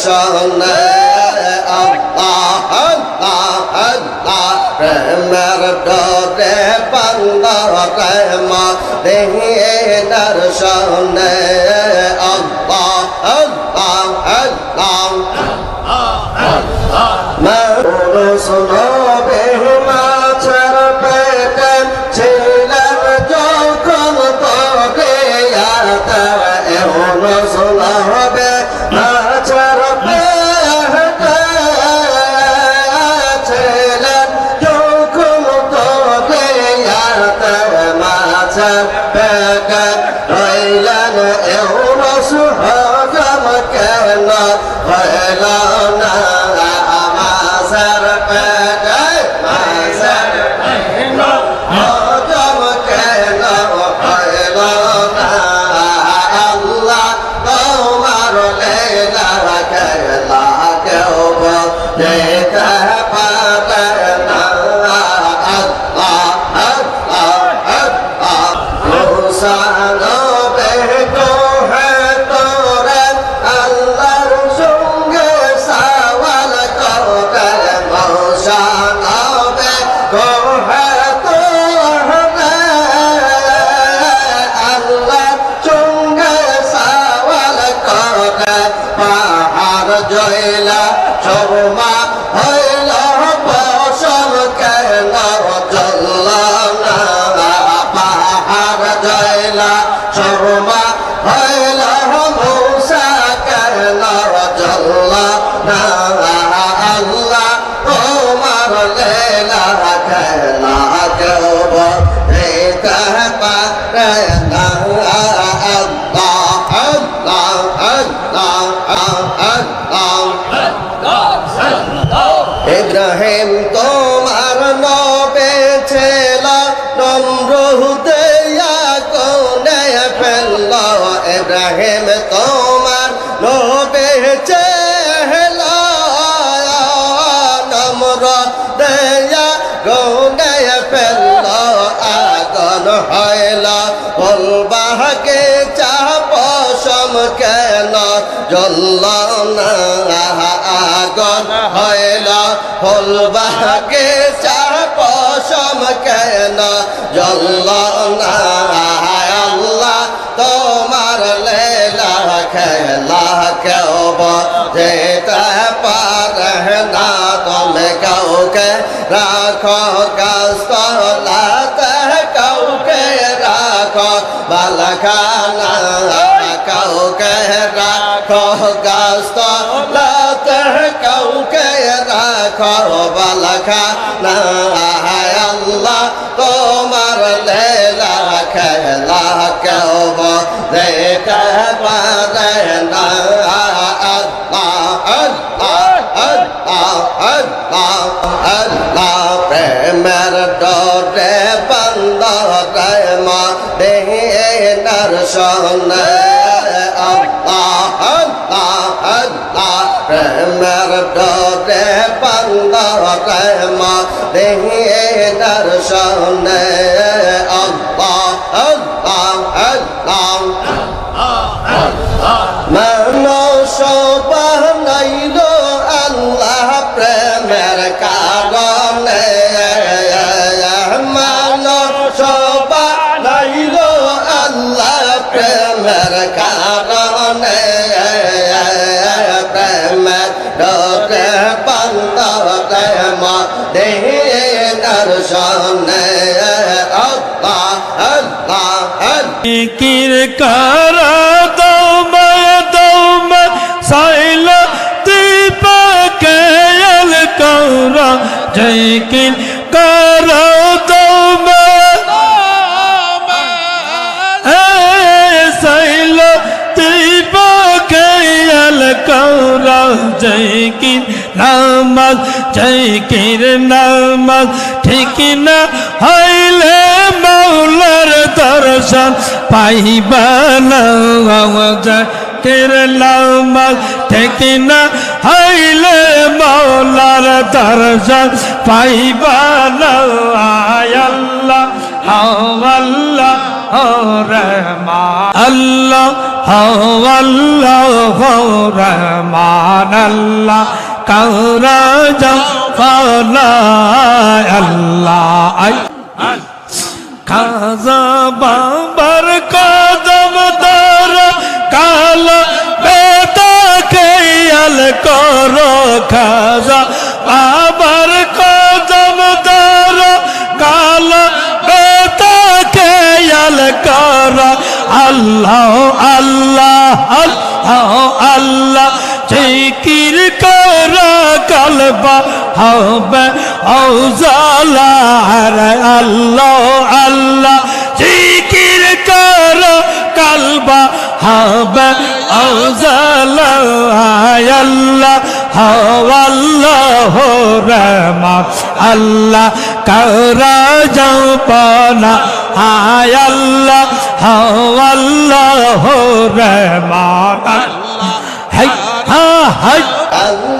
দর্শনে আল্লাহ আল্লাহ আল্লাহ প্রেমের ডরে বান্দরে প্রেম দেহে দর্শনে। ফুলবাকে চাপ সম কেন? জল্ল না আল্লাহ তোমার লেলা খেলা কেউ যেতে পারে না। তুমি কাউকে রাখো গাছতলাতে কাউকে রাখো, বালখানা কাউকে রাখো গাছতলাতে কাউকে রাখো বালখানা আল্লাহ, তোমার লেলা খেলা কেউ দেখতে পারে না। প্রেমের ডরে বন্ধ মা দেহে দর্শনে আল্লাহ, প্রেমের ডরে দর্শনে আল্লাহ আল্লাহ আল্লাহ। কির কর দৌমা দৌমা সাইল দীপকে এল কৌর জয় কির দৌমা সাইল দীপকে এল কৌর জয় কির নামাজ, জয় নামাজ? ঠিক না হইলে মৌলার দর্শন পাইবা না। নামাজ ঠিক না হইলে মৌলার দর্শন পাইবা না। আল্লাহ আল্লাহ আল্লাহ আল্লাহ রহমান। আল্লাহ কারা জাফালা আল্লাহ। খাজা বাবার কদম দর কাল বেদা খেয়াল করো। খাজা বাবার কদম দর কাল বেদা করো। আল্লাহ হবে। ঔজালা রে আল্লাহ আল্লাহ, জিকির কর, কলবা হবে। ঔজালা আল্লাহ হওয়াল্লাহ রহমা আল্লাহ করা যাও পানা আয় আল্লাহ হওয়াল্লাহ রহমান হাই, হা, হাই। আল্লাহ।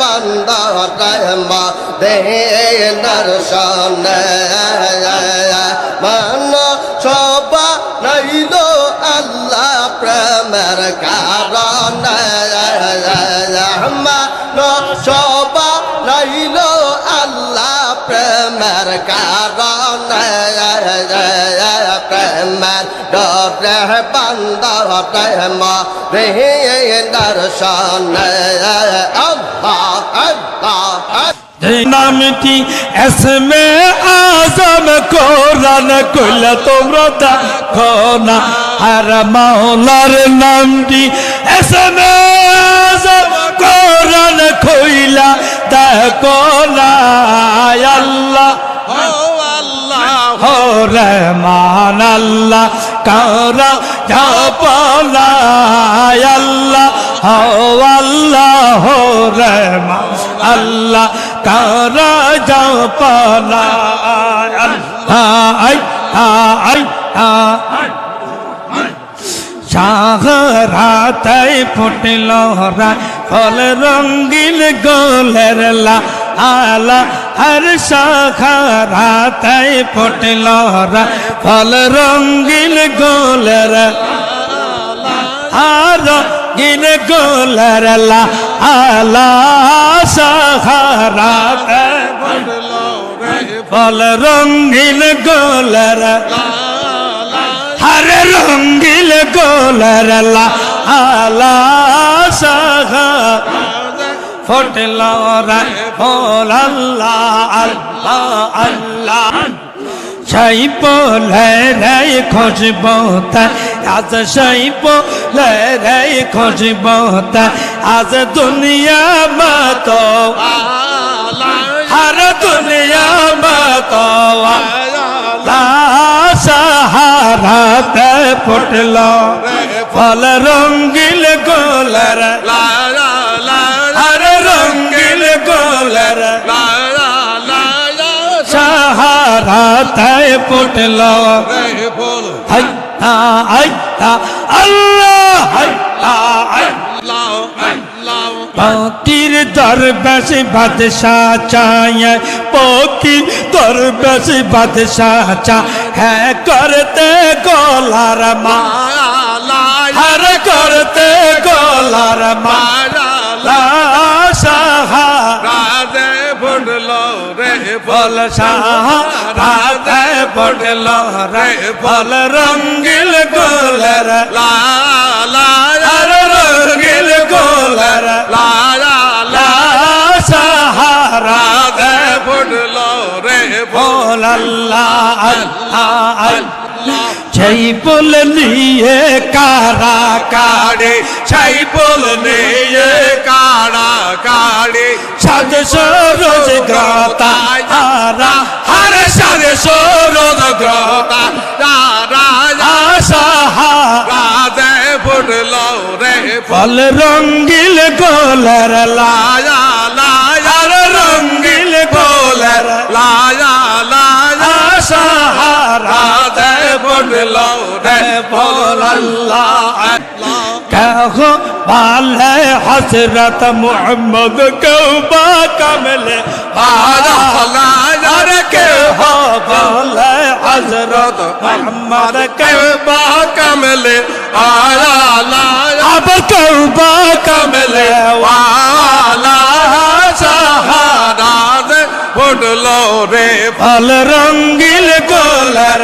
বন্ধ প্রেম দেনার সামনে মান সবা নাইল আল্লাহ প্রেমের কারণে মান সবা নাইল আল্লাহ প্রেমের কারণে ডরে বন্ধ প্রেম রে দর্শন আল্লাহ আল্লাহ নামটি এসমে আজম কোরআন কইলা তোমরা দেখো না আর মাওলার নামটি এসমে আজম কোরআন কইলা দেখো না আল্লাহ हो रहमान अल्लाह কারা যা পালা আল্লাহ, হও আল্লাহ রহমা আল্লাহ কারা যা পালা আই আই আই সাগরাতাই ফুটল হরা, ফল রঙ্গিল গোলের লা আলা হর শাখারাতাই ফুটল ফল রঙ্গিল গোলের আর গিন গোলের লা আলা শাখারাতাই ফল রঙ্গিল গোলের হর রঙ্গিল গোলর আলা সাহা ফটল বল আল্লাহ আল্লাহ আল্লাহ। সেই বলে রে আজ সেই বলে রে খুশব আজ দুনিয়া মত হর দুনিয়া মত সাহারাতে ফুটল, ফল রঙ্গিল গোলর হর সাহারাতে ফুটল হাই হা হাই হা আল্লাহ হাই হা হাই পকির দরবেশ বাদশাহ চায় পকির দরবেশ বাদশাহ চা হ্যাঁ করতে গোলার মা হর করতে গোলার মা সাহা বল সাহা রাতে পড়ল রে বল রঙ্গিল গোলর হর রঙ্গিল গোলর সাহারা বল আল্লাহ আল্লাহ আল্লাহ সেই বল নিয়ে কারা কারে সেই বল নিয়ে কাড়া কাড়া সাজে সরোজ গ্রতা হারা হরে সারে সরোদ গ্রতা রাজা আশাহা রাজে ফুটল রে ফল রঙ্গিল গোলার লায়া লায়া। রঙ্গিল গোলের লায়া লায়া। ফুটল রে বল আল্লাহ আল্লাহ कहो बाले हसरत मोहम्मद कौबा कमले आजा लाया रे के हो बाले हजरत मोहम्मद कबा कमले आया लाया अब कौबा कमले वाला सहारा दे फुटलो रे फल रंगील गोलर